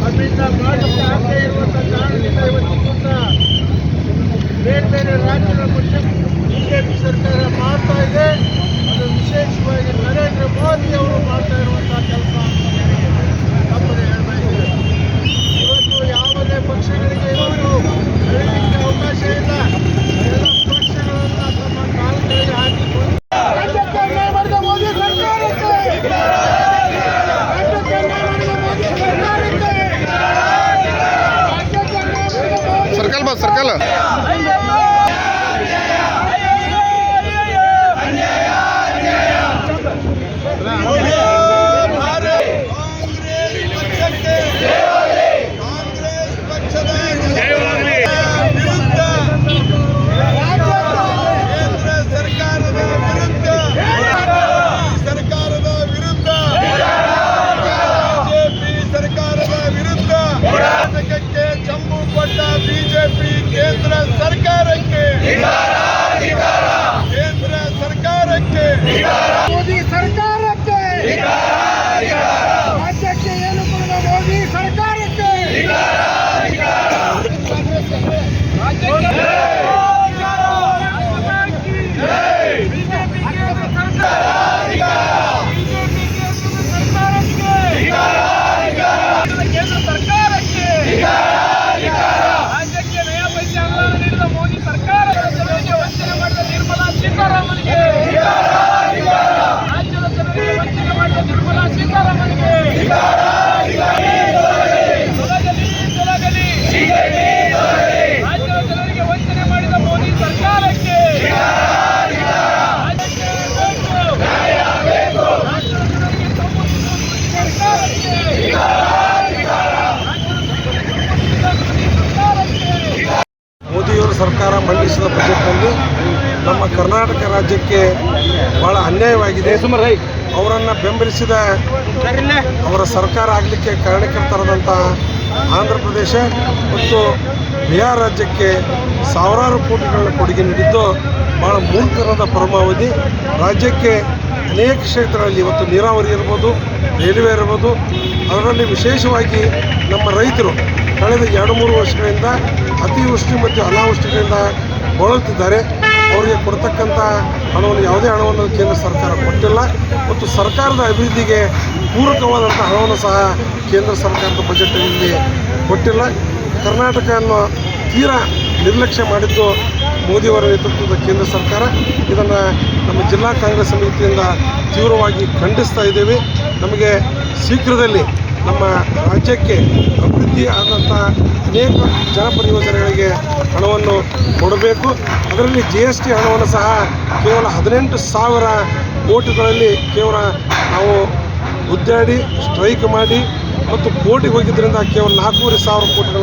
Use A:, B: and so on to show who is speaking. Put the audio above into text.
A: ನಮ್ಮಿಂದ ಮಾಡಲು ಆಗದೇ ಇರುವಂಥ ಕಾರಣದಿಂದ ಇವತ್ತು ಬೇರೆ ಬೇರೆ ರಾಜ್ಯಗಳ ಮುಖ್ಯ ಬಿಜೆಪಿ ಸರ್ಕಾರ ಮಾಡ್ತಾ ಇದೆ. ಮೋದಿ
B: ಸರ್ಕಲ್
C: ಮಂಡಿಸಿದ ಬಜೆಟ್ನಲ್ಲಿ ನಮ್ಮ ಕರ್ನಾಟಕ ರಾಜ್ಯಕ್ಕೆ ಬಹಳ ಅನ್ಯಾಯವಾಗಿದೆ. ಅವರನ್ನು ಬೆಂಬಲಿಸಿದ ಅವರ ಸರ್ಕಾರ ಆಗಲಿಕ್ಕೆ ಕಾರಣಕರ್ತರಾದಂಥ ಆಂಧ್ರ ಪ್ರದೇಶ ಮತ್ತು ಬಿಹಾರ್ ರಾಜ್ಯಕ್ಕೆ ಸಾವಿರಾರು ಕೋಟಿಗಳ ಕೊಡುಗೆ ನೀಡಿದ್ದು ಭಾಳ ಮೂರ್ಖರಾದ ಪರಮಾವಧಿ. ರಾಜ್ಯಕ್ಕೆ ಅನೇಕ ಕ್ಷೇತ್ರಗಳಲ್ಲಿ ಇವತ್ತು ನೀರಾವರಿ ಇರ್ಬೋದು, ರೈಲ್ವೆ ಇರ್ಬೋದು, ಅದರಲ್ಲಿ ವಿಶೇಷವಾಗಿ ನಮ್ಮ ರೈತರು ಕಳೆದ ಎರಡು ಮೂರು ವರ್ಷಗಳಿಂದ ಅತಿವೃಷ್ಟಿ ಮತ್ತು ಅನಾವೃಷ್ಟಿಗಳಿಂದ ಬಳಲುತ್ತಿದ್ದಾರೆ. ಅವರಿಗೆ ಕೊಡ್ತಕ್ಕಂಥ ಹಣವನ್ನು ಯಾವುದೇ ಹಣವನ್ನು ಕೇಂದ್ರ ಸರ್ಕಾರ ಕೊಟ್ಟಿಲ್ಲ. ಮತ್ತು ಸರ್ಕಾರದ ಅಭಿವೃದ್ಧಿಗೆ ಪೂರಕವಾದಂಥ ಹಣವನ್ನು ಸಹ ಕೇಂದ್ರ ಸರ್ಕಾರದ ಬಜೆಟ್ನಲ್ಲಿ ಕೊಟ್ಟಿಲ್ಲ. ಕರ್ನಾಟಕ ಅನ್ನೋ ತೀರಾ ನಿರ್ಲಕ್ಷ್ಯ ಮಾಡಿದ್ದು ಮೋದಿಯವರ ನೇತೃತ್ವದ ಕೇಂದ್ರ ಸರ್ಕಾರ. ಇದನ್ನು ನಮ್ಮ ಜಿಲ್ಲಾ ಕಾಂಗ್ರೆಸ್ ಸಮಿತಿಯಿಂದ ತೀವ್ರವಾಗಿ ಖಂಡಿಸ್ತಾ ಇದ್ದೇವೆ. ನಮಗೆ ಶೀಘ್ರದಲ್ಲಿ ನಮ್ಮ ರಾಜ್ಯಕ್ಕೆ ಅಭಿವೃದ್ಧಿ ಆದಂಥ ಅನೇಕ ಜನಪರ ಯೋಜನೆಗಳಿಗೆ ಹಣವನ್ನು ಕೊಡಬೇಕು. ಅದರಲ್ಲಿ ಜಿ ಎಸ್ ಟಿ ಹಣವನ್ನು ಸಹ ಕೇವಲ ಹದಿನೆಂಟು ಸಾವಿರ ಕೋಟಿಗಳಲ್ಲಿ ಕೇವಲ ನಾವು ಗುದ್ದಾಡಿ ಸ್ಟ್ರೈಕ್ ಮಾಡಿ ಮತ್ತು ಕೋಟಿಗೆ ಹೋಗಿದ್ದರಿಂದ ಕೇವಲ ನಾಲ್ಕೂವರೆ ಸಾವಿರ ಕೋಟಿಗಳ